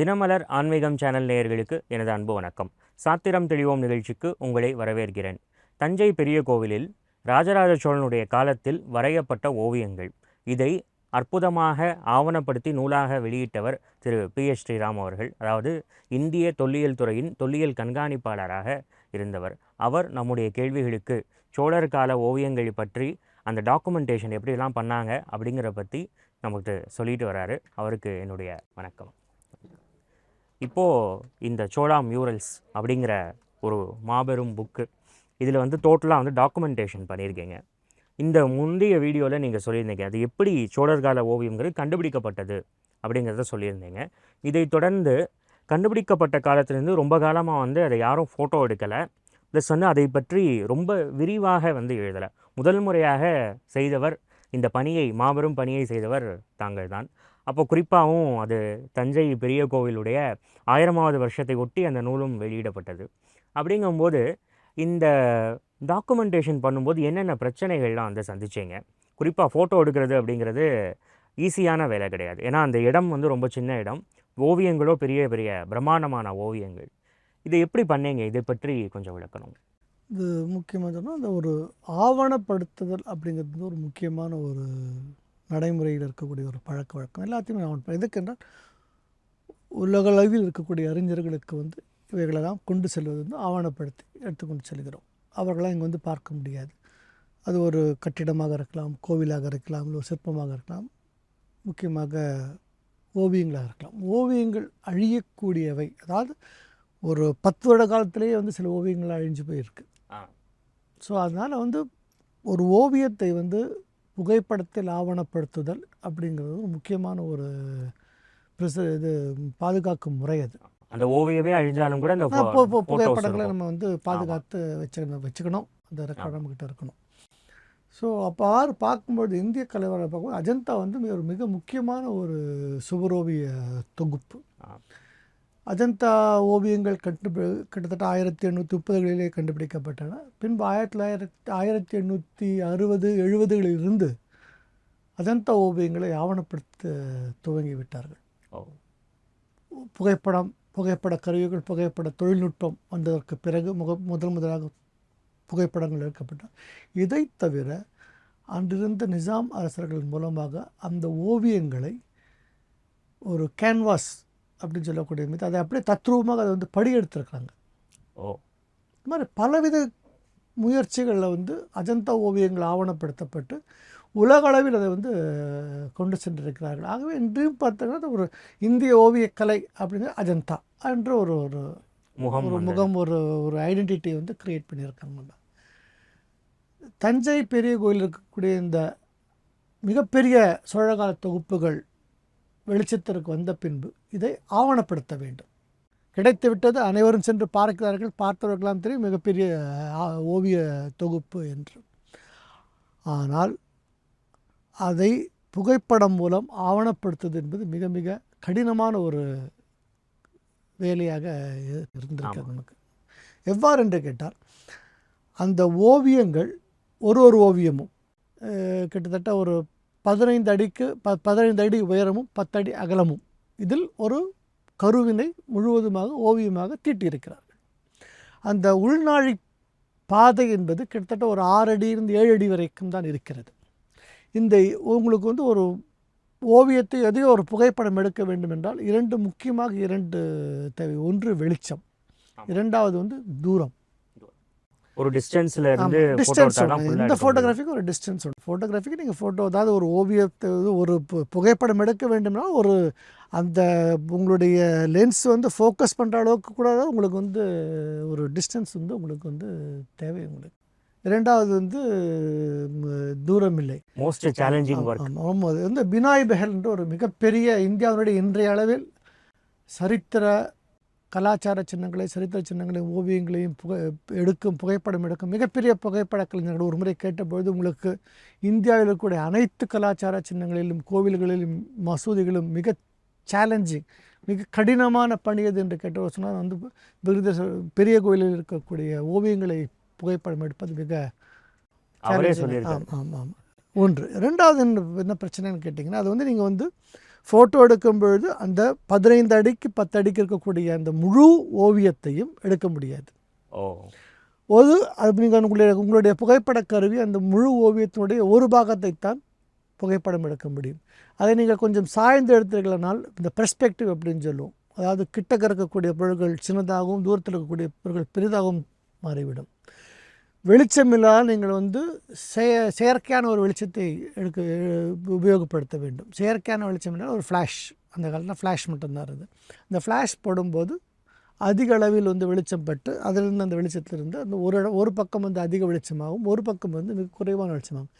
தினமலர் ஆன்மீகம் சேனல் நேயர்களுக்கு எனது அன்பு வணக்கம். சாத்திரம் தெளிவோம் நிகழ்ச்சிக்கு உங்களை வரவேற்கிறேன். தஞ்சை பெரிய கோவிலில் ராஜராஜ சோழனுடைய காலத்தில் வரையப்பட்ட ஓவியங்கள். இதை அற்புதமாக ஆவணப்படுத்தி நூலாக வெளியிட்டவர் திரு பி. எஸ். ஸ்ரீராம் அவர்கள். அதாவது இந்திய தொல்லியல் துறையின் தொல்லியல் கண்காணிப்பாளராக இருந்தவர். அவர் நம்முடைய கேள்விகளுக்கு சோழர் கால ஓவியங்களை பற்றி அந்த டாக்குமெண்டேஷன் எப்படிலாம் பண்ணாங்க அப்படிங்கிற பற்றி நமக்கு சொல்லிட்டு வராரு. அவருக்கு என்னுடைய வணக்கம். இப்போது இந்த சோழா மியூரல்ஸ் அப்படிங்கிற ஒரு மாபெரும் புக்கு இதில் வந்து டோட்டலாக வந்து டாக்குமெண்டேஷன் பண்ணியிருக்கீங்க. இந்த முந்தைய வீடியோவில் நீங்கள் சொல்லியிருந்தீங்க அது எப்படி சோழர் கால ஓவியங்கிறது கண்டுபிடிக்கப்பட்டது அப்படிங்கிறத சொல்லியிருந்தீங்க. இதை தொடர்ந்து கண்டுபிடிக்கப்பட்ட காலத்திலேருந்து ரொம்ப காலமாக வந்து அதை யாரும் ஃபோட்டோ எடுக்கலை. ப்ளஸ் வந்து அதை பற்றி ரொம்ப விரிவாக வந்து எழுதலை. முதல் முறையாக செய்தவர் இந்த பணியை மாபெரும் பணியை செய்தவர் தாங்கள் தான் அப்போ குறிப்பாகவும் அது தஞ்சை பெரிய கோவிலுடைய ஆயிரமாவது வருஷத்தை ஒட்டி அந்த நூலும் வெளியிடப்பட்டது. அப்படிங்கும்போது இந்த டாக்குமெண்டேஷன் பண்ணும்போது என்னென்ன பிரச்சனைகள்லாம் வந்து சந்திச்சீங்க? குறிப்பாக ஃபோட்டோ எடுக்கிறது அப்படிங்கிறது ஈஸியான வேலை கிடையாது. ஏன்னா அந்த இடம் வந்து ரொம்ப சின்ன இடம். ஓவியங்களோ பெரிய பெரிய பிரம்மாண்டமான ஓவியங்கள். இதை எப்படி பண்ணீங்க? இதை பற்றி கொஞ்சம் விளக்கணும். இது முக்கியமாக சொன்னால் அந்த ஒரு ஆவணப்படுத்துதல் அப்படிங்கிறது வந்து ஒரு முக்கியமான ஒரு நடைமுறையில் இருக்கக்கூடிய ஒரு பழக்க வழக்கம் எல்லாத்தையுமே ஆவணம் எதுக்கென்றால் உலகளவில் இருக்கக்கூடிய அறிஞர்களுக்கு வந்து இவைகளெல்லாம் கொண்டு செல்வது வந்து ஆவணப்படுத்தி எடுத்துக்கொண்டு செல்கிறோம். அவர்களாம் இங்கே வந்து பார்க்க முடியாது. அது ஒரு கட்டிடமாக இருக்கலாம் கோவிலாக இருக்கலாம் இல்லை சிற்பமாக இருக்கலாம் முக்கியமாக ஓவியங்களாக இருக்கலாம். ஓவியங்கள் அழியக்கூடியவை. அதாவது ஒரு பத்து வருட காலத்திலேயே வந்து சில ஓவியங்கள் அழிஞ்சு போயிருக்கு. ஸோ அதனால் வந்து ஒரு ஓவியத்தை வந்து புகைப்படத்தில் ஆவணப்படுத்துதல் அப்படிங்கிறது ஒரு முக்கியமான ஒரு ப்ரிச இது பாதுகாக்கும் முறை அது. அந்த ஓவியமே அழிஞ்சாலும் கூட அந்த புகைப்படங்களை. நம்ம வந்து பாதுகாத்து வச்சுக்கணும் வச்சுக்கணும். அந்த ரெக்கார்ட் நம்மக்கிட்ட இருக்கணும். ஸோ அப்போ ஆறு பார்க்கும்போது இந்திய கலைவரை பார்க்கும்போது அஜந்தா வந்து ஒரு மிக முக்கியமான ஒரு சுவரோவிய தொகுப்பு. அஜந்தா ஓவியங்கள் கண்டு கிட்டத்தட்ட ஆயிரத்தி எண்ணூற்றி முப்பதுகளிலே கண்டுபிடிக்கப்பட்டன. பின்பு ஆயிரத்தி தொள்ளாயிரத்தி ஆயிரத்தி எண்ணூற்றி அறுபது எழுபதுகளில் இருந்து அஜந்தா ஓவியங்களை ஆவணப்படுத்த துவங்கி விட்டார்கள் ஓ. புகைப்படம் புகைப்பட கருவிகள் புகைப்பட தொழில்நுட்பம் வந்ததற்கு பிறகு முக முதல் முதலாக புகைப்படங்கள் எடுக்கப்பட்டன. இதை தவிர அன்றிருந்த நிசாம் அரசர்கள் மூலமாக அந்த ஓவியங்களை ஒரு கேன்வாஸ் அப்படின்னு சொல்லக்கூடிய மீது அதை அப்படியே தத்ரூபமாக அதை வந்து படியெடுத்திருக்காங்க ஓ. இந்த மாதிரி பலவித முயற்சிகளில் வந்து அஜந்தா ஓவியங்கள் ஆவணப்படுத்தப்பட்டு உலக அளவில் அதை வந்து கொண்டு சென்றிருக்கிறார்கள். ஆகவே இன்றையும் பார்த்தீங்கன்னா ஒரு இந்திய ஓவியக்கலை அப்படிங்கிற அஜந்தா என்ற ஒரு ஒரு முகம் ஒரு முகம் ஒரு ஒரு ஐடென்டிட்டி வந்து கிரியேட் பண்ணியிருக்காங்க. தஞ்சை பெரிய கோயில் இருக்கக்கூடிய இந்த மிகப்பெரிய சோழகால தொகுப்புகள் வெளிச்சத்திற்கு வந்த பின்பு இதை ஆவணப்படுத்த வேண்டும். கிடைத்து விட்டது அனைவரும் சென்று பார்க்கிறார்கள். பார்த்தவர்களாம் தெரியும் மிகப்பெரிய ஓவிய தொகுப்பு என்று. ஆனால் அதை புகைப்படம் மூலம் ஆவணப்படுத்துவது என்பது மிக மிக கடினமான ஒரு வேலையாக இருந்திருக்கு. நமக்கு. எவ்வாறு என்று கேட்டால் அந்த ஓவியங்கள் ஒரு ஒரு ஓவியமும் கிட்டத்தட்ட ஒரு பதினைந்து அடிக்கு ப பதினைந்து அடி உயரமும் பத்தடி அகலமும். இதில் ஒரு கருவினை முழுவதுமாக ஓவியமாக தீட்டியிருக்கிறார்கள். அந்த உள்நாழி பாதை என்பது கிட்டத்தட்ட ஒரு ஆறு அடியிலிருந்து ஏழு அடி வரைக்கும் தான் இருக்கிறது. இந்த உங்களுக்கு வந்து ஒரு ஓவியத்தை எதையோ ஒரு புகைப்படம் எடுக்க வேண்டும் என்றால் இரண்டு முக்கியமாக இரண்டு தேவை. ஒன்று வெளிச்சம். இரண்டாவது வந்து தூரம். ஒரு டிஸ்டன்ஸ்ல இருந்து டிஸ்டன்ஸ் இந்த. ஃபோட்டோகிராஃபிக்கு ஒரு டிஸ்டன்ஸ் உண்டு ஃபோட்டோகிராஃபிக்கு நீங்கள் ஃபோட்டோ அதாவது ஒரு ஓவியத்தை ஒரு புகைப்படம் எடுக்க வேண்டும்னா ஒரு அந்த உங்களுடைய லென்ஸ் வந்து ஃபோக்கஸ் பண்ணுற அளவுக்கு கூட உங்களுக்கு வந்து ஒரு டிஸ்டன்ஸ் வந்து உங்களுக்கு வந்து தேவை உங்களுக்கு. இரண்டாவது வந்து தூரம் இல்லை மோஸ்ட் சேலஞ்சிங் ஆமாம் அது வந்து பினாய் பெஹல் என்ற ஒரு மிகப்பெரிய இந்தியாவினுடைய இன்றைய அளவில் சரித்திர கலாச்சார சின்னங்களை சரித்திர சின்னங்களையும் ஓவியங்களையும் புகை எடுக்கும் புகைப்படம் எடுக்கும் மிகப்பெரிய புகைப்பட கலைஞர்கள் ஒரு முறை கேட்டபொழுது உங்களுக்கு இந்தியாவில் இருக்கக்கூடிய அனைத்து கலாச்சார சின்னங்களிலும் கோவில்களிலும் மசூதிகளும் மிக சேலஞ்சிங் மிக கடினமான பணி எது என்று கேட்டவர் சொன்னால் வந்து விருது பெரிய கோயிலில் இருக்கக்கூடிய ஓவியங்களை புகைப்படம் எடுப்பது மிக அவரே challenging. சொல்லியிருக்காரு. ஆம் ஆம் ஆம். ஒன்று. ரெண்டாவது என்ன என்ன பிரச்சனைன்னு கேட்டிங்கன்னா அது வந்து நீங்கள் வந்து ஃபோட்டோ எடுக்கும் பொழுது அந்த பதினைந்து அடிக்கு பத்து அடிக்கு இருக்கக்கூடிய அந்த முழு ஓவியத்தையும் எடுக்க முடியாது. ஓ. ஒரு அது நீங்கள் உங்களுடைய உங்களுடைய புகைப்பட கருவி அந்த முழு ஓவியத்தினுடைய ஒரு பாகத்தை தான் புகைப்படம் எடுக்க முடியும். அதை நீங்கள் கொஞ்சம் சாய்ந்து எடுத்தீர்களானால் இந்த பெர்ஸ்பெக்டிவ் அப்படின்னு சொல்லுவோம். அதாவது கிட்டக்க இருக்கக்கூடிய பொருள்கள் சின்னதாகவும் தூரத்தில் இருக்கக்கூடிய பொருள்கள் பெரிதாகவும் மாறிவிடும். வெளிச்சமில்லாத நீங்கள் வந்து செய செயற்கையான ஒரு வெளிச்சத்தை எடுக்க உபயோகப்படுத்த வேண்டும். செயற்கையான வெளிச்சம் என்றால் ஒரு ஃப்ளாஷ் அந்த காலத்தில் ஃப்ளாஷ் மட்டும்தான் இருந்தது. இந்த ஃப்ளாஷ் போடும்போது அதிக அளவில் வந்து வெளிச்சம் பட்டு அதிலிருந்து அந்த வெளிச்சத்திலிருந்து அந்த ஒரு இடம் ஒரு பக்கம் வந்து அதிக வெளிச்சமாகும் ஒரு பக்கம் வந்து மிக குறைவான வெளிச்சமாகும்.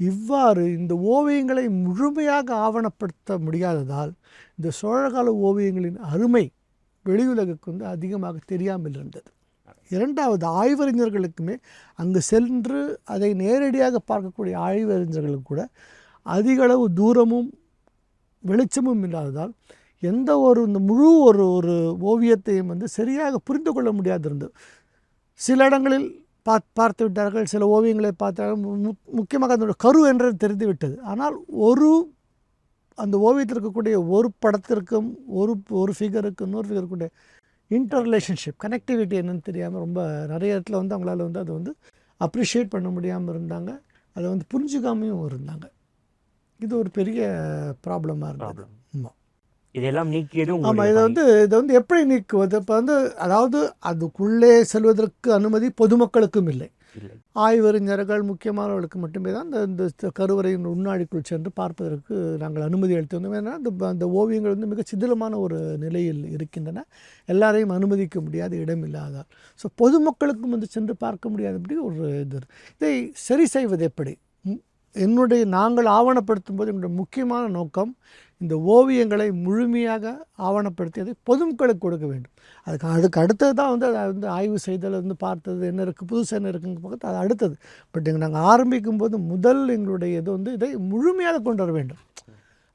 இவ்வாறு இந்த ஓவியங்களை முழுமையாக ஆவணப்படுத்த முடியாததால் இந்த சோழகால ஓவியங்களின் அருமை வெளியுலகுக்கு வந்து அதிகமாக தெரியாமல் இருந்தது. இரண்டாவது ஆய்வறிஞர்களுக்குமே அங்கு சென்று அதை நேரடியாக பார்க்கக்கூடிய ஆய்வறிஞர்களுக்கு கூட அதிகளவு தூரமும் வெளிச்சமும் இல்லாததால் எந்த ஒரு இந்த முழு ஒரு ஒரு ஓவியத்தையும் வந்து சரியாக புரிந்து கொள்ள முடியாதிருந்தது சில இடங்களில் பாத் பார்த்து விட்டார்கள் சில ஓவியங்களை பார்த்தார்கள் மு- முக்கியமாக அதனுடைய கரு என்றது தெரிந்து விட்டது. ஆனால் ஒரு அந்த ஓவியத்தில் இருக்கக்கூடிய ஒரு படத்திற்கும் ஒரு ஒரு ஃபிகருக்கும் இன்னொரு ஃபிகருக்குடைய இன்டர் ரிலேஷன்ஷிப் கனெக்டிவிட்டி என்னன்னு தெரியாமல் ரொம்ப நிறைய இடத்துல வந்து அவங்களால வந்து அதை வந்து அப்ரிஷியேட் பண்ண முடியாமல் இருந்தாங்க. அதை வந்து புரிஞ்சுக்காமையும் இருந்தாங்க. இது ஒரு பெரிய ப்ராப்ளமாக இருந்தது. ஆமாம் இதெல்லாம் நீக்கியது ஆமாம் இதை. வந்து இதை வந்து எப்படி நீக்குவது? இப்போ வந்து அதாவது அதுக்குள்ளே செல்வதற்கு அனுமதி பொதுமக்களுக்கும் இல்லை. ஆய்வறிஞர்கள் முக்கியமானவர்களுக்கு மட்டுமே தான் இந்த இந்த கருவறையின் உள்நாடிக்குள் சென்று பார்ப்பதற்கு நாங்கள் அனுமதி அளித்து வந்தோம். ஏன்னா அந்த அந்த ஓவியங்கள் வந்து மிக சிதிலமான ஒரு நிலையில் இருக்கின்றன. எல்லாரையும் அனுமதிக்க முடியாத இடம் இல்லாதால் ஸோ பொதுமக்களுக்கும் வந்து சென்று பார்க்க முடியாதபடி ஒரு இது. இதை சரி செய்வது எப்படி? என்னுடைய நாங்கள் ஆவணப்படுத்தும் போது எங்களுடைய முக்கியமான நோக்கம் இந்த ஓவியங்களை முழுமையாக ஆவணப்படுத்தி அதை பொதுமக்களுக்கு கொடுக்க வேண்டும். அதுக்கு அதுக்கு அடுத்தது தான் வந்து அதை வந்து ஆய்வு செய்தல் வந்து பார்த்தது என்ன இருக்குது புதுசு என்ன இருக்குங்க பார்த்து அது அடுத்தது. பட் எங்கள் நாங்கள் ஆரம்பிக்கும் போது முதல் எங்களுடைய இது வந்து இதை முழுமையாக கொண்டு வர வேண்டும்.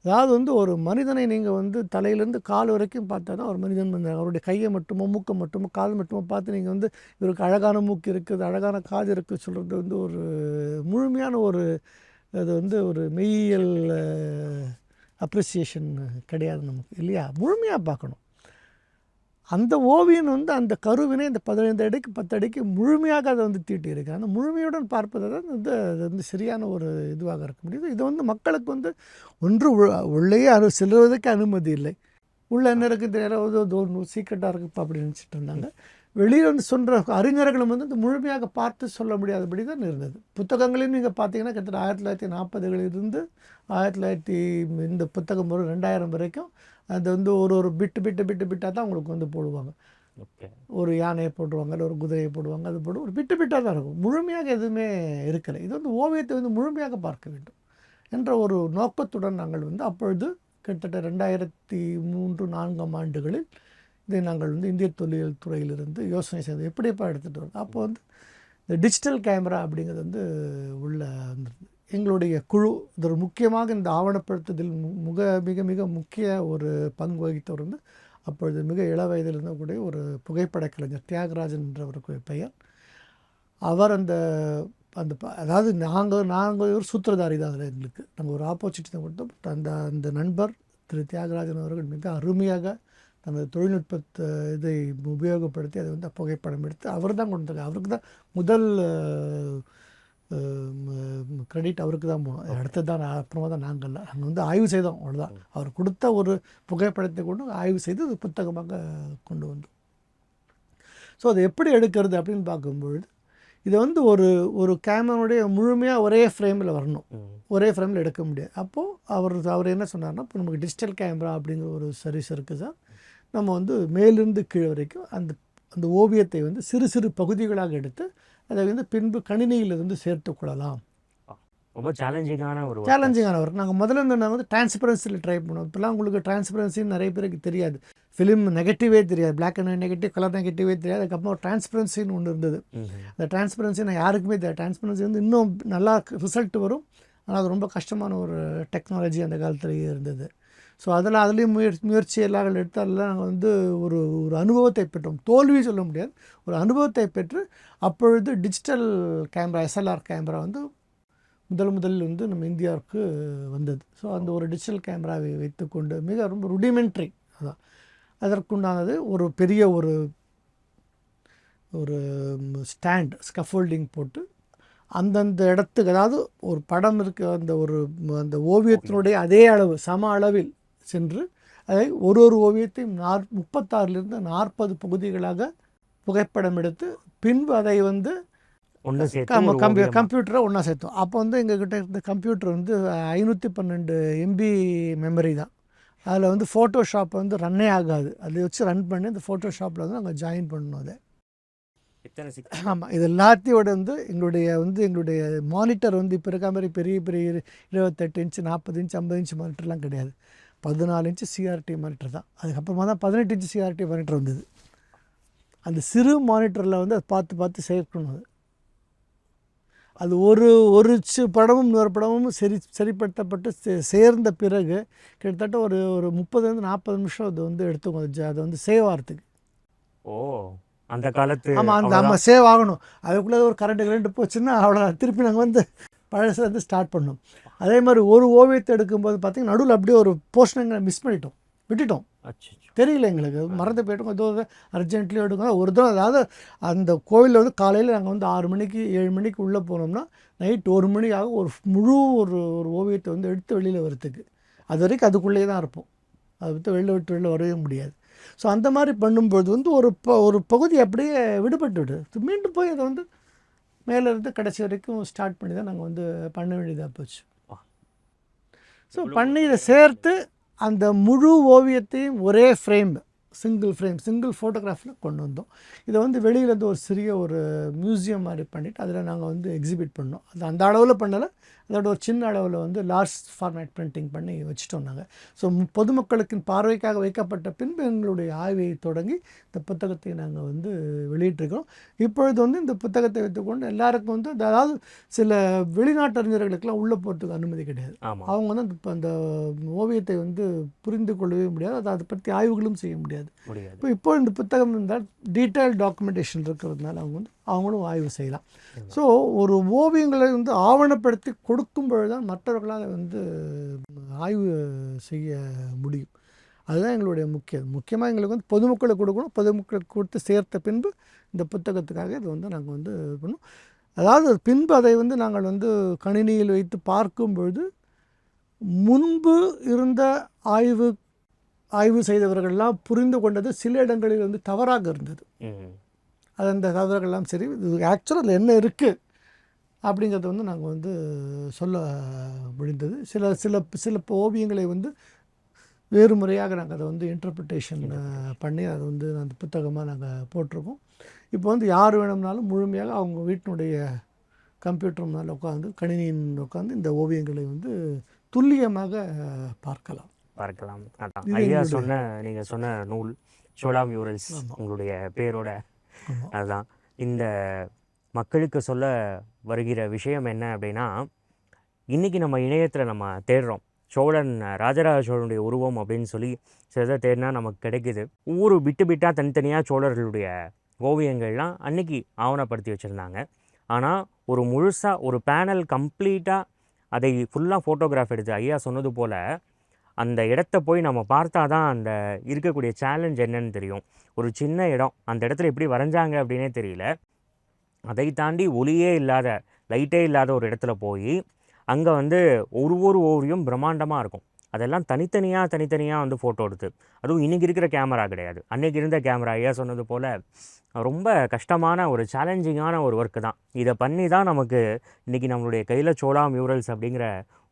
அதாவது வந்து ஒரு மனிதனை நீங்கள் வந்து தலையிலேருந்து கால் வரைக்கும் பார்த்தா தான் ஒரு மனிதன் வந்து அவருடைய கையை மட்டுமோ மூக்கை மட்டுமோ கால் மட்டுமோ பார்த்து நீங்கள் வந்து இவருக்கு அழகான மூக்கு இருக்குது அழகான காது இருக்குது சொல்கிறது வந்து ஒரு முழுமையான ஒரு அது வந்து ஒரு மெய்யியல் அப்ரிசியேஷன் கிடையாது நமக்கு இல்லையா? முழுமையாக பார்க்கணும். அந்த ஓவியன் வந்து அந்த கருவினை இந்த பதினைந்து அடிக்கு பத்து அடிக்கு முழுமையாக அதை வந்து தீட்டியிருக்கு. அந்த முழுமையுடன் பார்ப்பது தான் வந்து அது வந்து சரியான ஒரு இதுவாக இருக்க முடியுது. இது வந்து மக்களுக்கு வந்து ஒன்று உள்ளேயே அனு செல்வதற்கு அனுமதி இல்லை. உள்ள என்ன இருக்குது தெரியாத சீக்கிரட்டாக இருக்குப்பா அப்படின்னு நினச்சிட்டு இருந்தாங்க. வெளியில் வந்து சொல்கிற அறிஞர்களும் வந்து முழுமையாக பார்த்து சொல்ல முடியாதபடி தான் இருந்தது. புத்தகங்களையும் நீங்கள் பார்த்தீங்கன்னா கிட்டத்தட்ட ஆயிரத்தி தொள்ளாயிரத்தி நாற்பதுகளிலிருந்து ஆயிரத்தி தொள்ளாயிரத்தி இந்த புத்தகம் ஒரு ரெண்டாயிரம் வரைக்கும் அது வந்து ஒரு ஒரு பிட்டு பிட்டு பிட்டு பிட்டாக தான் உங்களுக்கு வந்து போடுவாங்க. ஒரு யானையை போட்டுருவாங்க இல்லை ஒரு குதிரையை போடுவாங்க அது போட்டு ஒரு பிட்டு பிட்டாக தான் இருக்கும். முழுமையாக எதுவுமே இருக்கலை. இது வந்து ஓவியத்தை வந்து முழுமையாக பார்க்க வேண்டும் என்ற ஒரு நோக்கத்துடன் நாங்கள் வந்து அப்பொழுது கிட்டத்தட்ட ரெண்டாயிரத்தி மூன்று நான்காம் ஆண்டுகளில் இதை நாங்கள் வந்து இந்திய தொழில் துறையிலிருந்து யோசனை செய்து எப்படிப்பா எடுத்துகிட்டு வரோம் அப்போ வந்து இந்த டிஜிட்டல் கேமரா அப்படிங்கிறது வந்து உள்ளே வந்துருது எங்களுடைய குழு இதில் ஒரு முக்கியமாக இந்த ஆவணப்படுத்துதல் மு- முக மிக மிக முக்கிய ஒரு பங்கு வகித்தவர் வந்து அப்பொழுது மிக இள வயதில் இருந்தக்கூடிய ஒரு புகைப்பட கலைஞர் தியாகராஜன் என்றவருக்கு பெயர். அவர் அந்த அந்த ப- அதாவது நாங்கள் நாங்கள் ஒரு சூத்திரதாரி தான் அதில் எங்களுக்கு. நாங்கள் ஒரு ஆப்போசிட் தான் கொடுத்தோம். பட் அந்த அந்த நண்பர் திரு தியாகராஜன் அவர்கள் மிக அருமையாக தனது தொழில்நுட்பத்தை இதை உபயோகப்படுத்தி அதை வந்து புகைப்படம் எடுத்து அவர் தான் கொண்டு. அவருக்கு தான் முதல் கிரெடிட் அவருக்கு தான் போகணும் அடுத்தது தான் அப்புறமா தான் நாங்கள் நாங்கள் வந்து ஆய்வு செய்தோம். அவ்வளோதான் அவர் கொடுத்த ஒரு புகைப்படத்தை கொண்டு ஆய்வு செய்து அது புத்தகமாக கொண்டு வந்தோம். ஸோ அதை எப்படி எடுக்கிறது அப்படின்னு பார்க்கும்பொழுது இதை வந்து ஒரு ஒரு கேமராவுடைய முழுமையாக ஒரே ஃப்ரேமில் வரணும். ஒரே ஃப்ரேமில் எடுக்க முடியாது. அப்போது அவர் அவர் என்ன சொன்னார்னா இப்போ நமக்கு டிஜிட்டல் கேமரா அப்படிங்கிற ஒரு சர்வீஸ் இருக்குது சார். நம்ம வந்து மேலிருந்து கீழே வரைக்கும் அந்த அந்த ஓவியத்தை வந்து சிறு சிறு பகுதிகளாக எடுத்து அதை வந்து பின்பு கணினியிலிருந்து சேர்த்து கொள்ளலாம். ரொம்ப சேலஞ்சிங்கான ஒரு. சேலஞ்சிங்கான ஒர்க் நாங்கள் முதல்ல இருந்து நாங்கள் வந்து டிரான்ஸ்பரன்சியில் ட்ரை பண்ணுவோம் இப்போலாம் உங்களுக்கு டிரான்ஸ்பரன்சின்னு நிறைய பேருக்கு தெரியாது. ஃபிலிம் நெகட்டிவே தெரியாது. Black and white negative colour நெகட்டிவே தெரியாது. அதுக்கப்புறம் டிரான்ஸ்பரன்சின்னு ஒன்று இருந்தது. அந்த டிரான்ஸ்பரன்சி நான் யாருக்குமே தெரியாது டிரான்ஸ்பரன்சி வந்து இன்னும் நல்லா ரிசல்ட் வரும். ஆனால் அது ரொம்ப கஷ்டமான ஒரு டெக்னாலஜி அந்த காலத்துலேயே இருந்தது. ஸோ அதெல்லாம் அதுலேயும் முயற்சி முயற்சி எல்லாம் எடுத்து அதெல்லாம் நாங்கள் வந்து ஒரு ஒரு அனுபவத்தை பெற்றோம். தோல்வி சொல்ல முடியாது. ஒரு அனுபவத்தை பெற்று அப்பொழுது டிஜிட்டல் கேமரா எஸ்எல்ஆர் கேமரா வந்து முதல் முதலில் வந்து நம்ம இந்தியாவுக்கு வந்தது. ஸோ அந்த ஒரு டிஜிட்டல் கேமராவை வைத்துக்கொண்டு மிக ரொம்ப ருடிமெண்ட்ரி அதான். அதற்குண்டானது ஒரு பெரிய ஒரு ஒரு ஸ்டாண்ட் ஸ்கஃபோல்டிங் போட்டு அந்தந்த இடத்துக்கு அதாவது ஒரு படம் இருக்க அந்த ஒரு அந்த ஓவியத்தினுடைய அதே அளவு சம அளவில் சென்று அதை ஒரு ஒரு ஓவியத்தையும் நாற் முப்பத்தாறிலிருந்து நாற்பது பகுதிகளாக புகைப்படம் எடுத்து பின்பு அதை வந்து. கம்ப்யூட்டரை ஒன்றா சேர்த்தோம். அப்போ வந்து எங்ககிட்ட இருந்த கம்ப்யூட்டர் வந்து ஐநூற்றி பன்னெண்டு எம்பி மெமரி தான். அதில் வந்து ஃபோட்டோஷாப் வந்து ரன்னே ஆகாது. அதை வச்சு ரன் பண்ணி அந்த ஃபோட்டோஷாப்பில் வந்து நாங்கள் ஜாயின் பண்ணோம் அதை. ஆமாம் இது எல்லாத்தையோட வந்து எங்களுடைய வந்து எங்களுடைய மானிட்டர் வந்து இப்போ இருக்க மாதிரி பெரிய பெரிய இரு- இருபத்தெட்டு இன்ச்சு நாற்பது இன்ச் ஐம்பது இன்ச் மானிட்டர்லாம் கிடையாது. பதினாலு இன்ச்சு சிஆர்டி மானிட்டர் தான். அதுக்கப்புறமா தான் பதினெட்டு இன்ச்சு சிஆர்டி மானிட்டர் வந்தது. அந்த சிறு மானிட்டரில் வந்து அதை பார்த்து பார்த்து சேர்க்கணும் அது. அது ஒரு ஒரு படமும் இன்னொரு படமும் சரி சரிப்படுத்தப்பட்டு சேர்ந்த பிறகு கிட்டத்தட்ட ஒரு ஒரு முப்பதுலேருந்து நாற்பது நிமிஷம் அது வந்து எடுத்துக்கும். அது அதை வந்து சேவ் ஆகிறதுக்கு ஓ அந்த காலத்து ஆமாம் அந்த. ஆமாம் சேவ் ஆகணும். அதுக்குள்ளே ஒரு கரண்ட் கரண்ட் போச்சுன்னா அவ்வளோ திருப்பி நாங்கள் வந்து பழசுல இருந்து ஸ்டார்ட் பண்ணோம். அதே மாதிரி ஒரு ஓவியத்தை எடுக்கும்போது பார்த்தீங்கன்னா நடுவில் அப்படியே ஒரு போர்ஷன் மிஸ் பண்ணிட்டோம். விட்டுட்டோம். தெரியல எங்களுக்கு. மறந்து போயிட்டோம். ஏதோ அர்ஜென்ட்லி எடுக்கணும். ஒரு தடவை அதாவது அந்த கோவிலில் வந்து காலையில் நாங்கள் வந்து ஆறு மணிக்கு ஏழு மணிக்கு உள்ளே போனோம்னா நைட் ஒரு மணிக்காக ஒரு முழு ஒரு ஒரு ஓவியத்தை வந்து எடுத்து வெளியில் வரத்துக்கு அது வரைக்கும் அதுக்குள்ளேயே தான் இருப்போம். அதை விட்டு வெளில விட்டு வெளில வரவே முடியாது. ஸோ அந்த மாதிரி பண்ணும்போது வந்து ஒரு ப ஒரு பகுதி அப்படியே விடுபட்டு விடு மீண்டும் போய் அதை வந்து மேலே இருந்து கடைசி வரைக்கும் ஸ்டார்ட் பண்ணி தான் நாங்கள் வந்து பண்ண வேண்டியதாக போச்சு. ஸோ பண்ணி இதை சேர்த்து அந்த முழு ஓவியத்தையும் ஒரே ஃப்ரேம் சிங்கிள் ஃப்ரேம் சிங்கிள் ஃபோட்டோகிராஃபில் கொண்டு வந்தோம். இதை வந்து வெளியில இருந்து ஒரு சிறிய ஒரு மியூசியம் மாதிரி பண்ணிவிட்டு அதில் நாங்கள் வந்து எக்ஸிபிட் பண்ணோம். அது அந்த அளவில் பண்ணலை அதோட ஒரு சின்ன அளவில் வந்து லார்ஜ் ஃபார்மேட் பிரிண்டிங் பண்ணி வச்சுட்டோம் நாங்கள் ஸோ பொதுமக்களுக்கு பார்வைக்காக வைக்கப்பட்ட பின்பு எங்களுடைய ஆய்வை தொடங்கி இந்த புத்தகத்தை நாங்கள் வந்து வெளியிட்டிருக்கிறோம். இப்பொழுது வந்து இந்த புத்தகத்தை வைத்துக்கொண்டு எல்லாருக்கும் வந்து அதாவது சில வெளிநாட்டு அறிஞர்களுக்கெல்லாம் உள்ளே போகிறதுக்கு அனுமதி கிடையாது. அவங்க வந்து அந்த- அந்த ஓவியத்தை வந்து புரிந்து கொள்ளவே முடியாது. அதை அதை பற்றி ஆய்வுகளும் செய்ய முடியாது. இப்போ இப்போ இந்த புத்தகம் இருந்தால் டீட்டெயில் டாக்குமெண்டேஷன் இருக்கிறதுனால அவங்க வந்து அவங்களும் ஆய்வு செய்யலாம். ஸோ ஒரு ஓவியங்களை வந்து ஆவணப்படுத்தி கொடுக்கும் பொழுது தான் மற்றவர்களால் வந்து ஆய்வு செய்ய முடியும். அதுதான் எங்களுடைய முக்கியம். முக்கியமாக எங்களுக்கு வந்து பொதுமக்களுக்கு கொடுக்கணும். பொதுமக்களுக்கு கொடுத்து சேர்த்த பின்பு இந்த புத்தகத்துக்காக இது வந்து நாங்கள் வந்து இது பண்ணோம் அதாவது பின்பு அதை வந்து நாங்கள் வந்து கணினியில் வைத்து பார்க்கும் பொழுது முன்பு இருந்த ஆய்வு ஆய்வு செய்தவர்கள்லாம் புரிந்து கொண்டது சில இடங்களில் வந்து தவறாக இருந்தது. அது அந்த தவறுகள்லாம் சரி இது ஆக்சுவலாக என்ன இருக்குது அப்படிங்கிறத வந்து நாங்கள் வந்து சொல்ல முடிந்தது சில சில சில ஓவியங்களை வந்து வேறு முறையாக நாங்கள் அதை வந்து இன்டர்பிரிட்டேஷன் பண்ணி அதை வந்து அந்த புத்தகமாக நாங்கள் போட்டிருக்கோம் இப்போ வந்து யார் வேணும்னாலும் முழுமையாக அவங்க வீட்டினுடைய கம்ப்யூட்டர் மேலே உட்காந்து கணினியின் உட்காந்து இந்த ஓவியங்களை வந்து துல்லியமாக பார்க்கலாம் பார்க்கலாம் ஐயா சொன்ன நீங்க சொன்ன நூல் சோலா மியூரல்ஸ். உங்களுடைய பேரோட. அதுதான் இந்த மக்களுக்கு சொல்ல வருகிற விஷயம் என்ன அப்படின்னா இன்றைக்கி நம்ம இணையத்தில் நம்ம தேடுறோம். சோழன் ராஜராஜ சோழனுடைய உருவம் அப்படின்னு சொல்லி சிலதை தேடினா நமக்கு கிடைக்குது. ஒவ்வொரு விட்டு விட்டால் தனித்தனியாக சோழர்களுடைய ஓவியங்கள்லாம் அன்னைக்கு ஆவணப்படுத்தி வச்சுருந்தாங்க. ஆனால் ஒரு முழுசாக ஒரு பேனல் கம்ப்ளீட்டாக அதை ஃபுல்லாக ஃபோட்டோகிராஃப் எடுத்து ஐயா சொன்னது போல் அந்த இடத்த போய் நம்ம பார்த்தா தான் அந்த இருக்கக்கூடிய சேலஞ்ச் என்னன்னு தெரியும். ஒரு சின்ன இடம். அந்த இடத்துல எப்படி வரைஞ்சாங்க அப்படின்னே தெரியல. அதை தாண்டி ஒளியே இல்லாத லைட்டே இல்லாத ஒரு இடத்துல போய் அங்கே வந்து ஒரு ஒரு ஓவியம் பிரம்மாண்டமாக இருக்கும். அதெல்லாம் தனித்தனியாக தனித்தனியாக வந்து ஃபோட்டோ எடுத்து. அதுவும் இன்றைக்கி இருக்கிற கேமரா கிடையாது. அன்றைக்கி இருந்த கேமரா ஐயா சொன்னது போல் ரொம்ப கஷ்டமான ஒரு சேலஞ்சிங்கான ஒரு ஒர்க்கு தான். இதை பண்ணி தான் நமக்கு இன்றைக்கி நம்மளுடைய கையில் சோழா மியூரல்ஸ் அப்படிங்கிற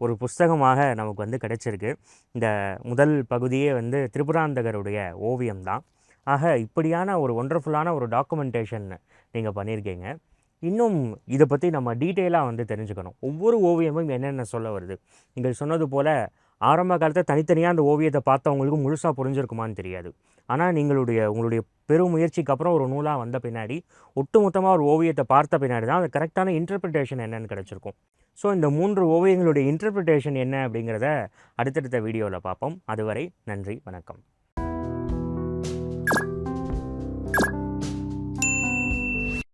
ஒரு புஸ்தகமாக நமக்கு வந்து கிடைச்சிருக்கு. இந்த முதல் பகுதியே வந்து திரிபுராந்தகருடைய ஓவியம் தான். ஆக இப்படியான ஒரு ஒண்டர்ஃபுல்லான ஒரு டாக்குமெண்டேஷன் நீங்கள் பண்ணியிருக்கீங்க இன்னும் இதை பற்றி நம்ம டீட்டெயிலாக வந்து தெரிஞ்சுக்கணும். ஒவ்வொரு ஓவியமும் என்னென்ன சொல்ல வருது? நீங்கள் சொன்னது போல் ஆரம்ப காலத்தில் தனித்தனியாக அந்த ஓவியத்தை பார்த்தவங்களுக்கு முழுசாக புரிஞ்சிருக்குமான்னு தெரியாது. ஆனால் நீங்களுடைய உங்களுடைய பெரும் முயற்சிக்கு அப்புறம் ஒரு நூலாக வந்த பின்னாடி ஒட்டுமொத்தமாக ஒரு ஓவியத்தை பார்த்த பின்னாடி தான் அது கரெக்டான இன்டர்பிரிட்டேஷன் என்னன்னு கிடச்சிருக்கும். ஸோ இந்த மூன்று ஓவியங்களுடைய இன்டர்பிரிட்டேஷன் என்ன அப்படிங்கிறத அடுத்தடுத்த வீடியோவில் பார்ப்போம். அதுவரை நன்றி வணக்கம்.